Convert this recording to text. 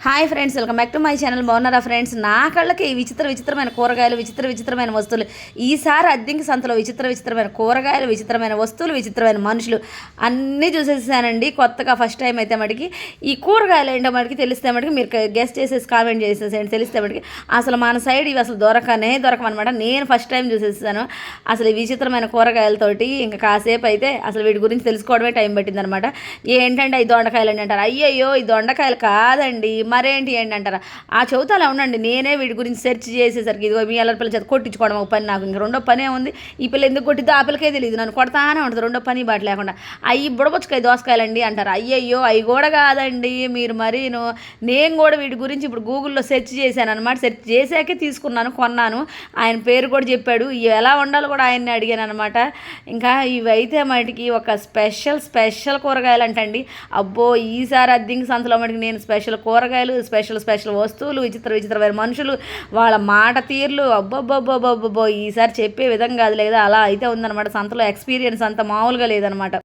Hi friends welcome back to my channel. బాగున్నారా friends? నా కళ్ళకి విచిత్ర విచిత్రమైన కూరగాయలు విచిత్ర విచిత్రమైన వస్తువులు ఈసారి అద్దెంకి సంతలో విచిత్ర విచిత్రమైన కూరగాయలు విచిత్రమైన వస్తువులు విచిత్రమైన మనుషులు అన్నీ చూసేసానండి కొత్తగా ఫస్ట్ టైం అయితే మటుకి ఈ కూరగాయలు ఏంటో మటుకి తెలిస్తే మటుకి మీరు గెస్ట్ చేసేసి కామెంట్ చేసేసేయండి. తెలిస్తే మటుకి అసలు మన సైడ్ ఇవి అసలు దొరకనే దొరకమనమాట నేను ఫస్ట్ టైం చూసేసాను అసలు ఈ విచిత్రమైన కూరగాయలతోటి ఇంకా కాసేపు అయితే అసలు వీటి గురించి తెలుసుకోవడమే టైం పట్టిందనమాట ఏంటంటే ఈ దొండకాయలు అంటారు. అయ్యయ్యో ఈ దొండకాయలు కాదండి. మరేంటి ఏంటి అంటారా? ఆ చెబుతాలా ఉండండి నేనే వీటి గురించి సెర్చ్ చేసేసరికి ఇదిగో మీ అల్లరి పిల్ల చేత కొట్టించుకోవడం ఒక పని నాకు ఇంకా రెండో పనే ఉంది. ఈ పిల్ల ఎందుకు కొట్టిద్దో ఆ పిల్లకే తెలియదు నన్ను కొడతానే ఉంటుంది రెండో పని బాట లేకుండా. అవి బుడబొచ్చుకాయ దోసకాయలండి అంటారు. అయ్యయ్యో అవి కూడా కాదండి మీరు మరీను. నేను కూడా వీటి గురించి ఇప్పుడు గూగుల్లో సెర్చ్ చేశాను అనమాట సెర్చ్ చేశాకే తీసుకున్నాను కొన్నాను. ఆయన పేరు కూడా చెప్పాడు ఇవి ఎలా ఉండాలో కూడా ఆయన్ని అడిగాను అనమాట ఇంకా ఇవైతే మటుకి ఒక స్పెషల్ స్పెషల్ కూరగాయలు అంటండి అబ్బో ఈసారి అద్దెంకి సంతలో మటుకు నేను స్పెషల్ కూరగాయలు స్పెషల్ స్పెషల్ వస్తువులు విచిత్ర విచిత్రమైన మనుషులు వాళ్ళ మాట తీర్లు అబ్బబ్బబ్బబ్బబ్బో ఈసారి చెప్పే విధంగా కాదు లేదా అలా అయితే ఉందన్నమాట. సంతలో ఎక్స్పీరియన్స్ అంత మామూలుగా లేదనమాట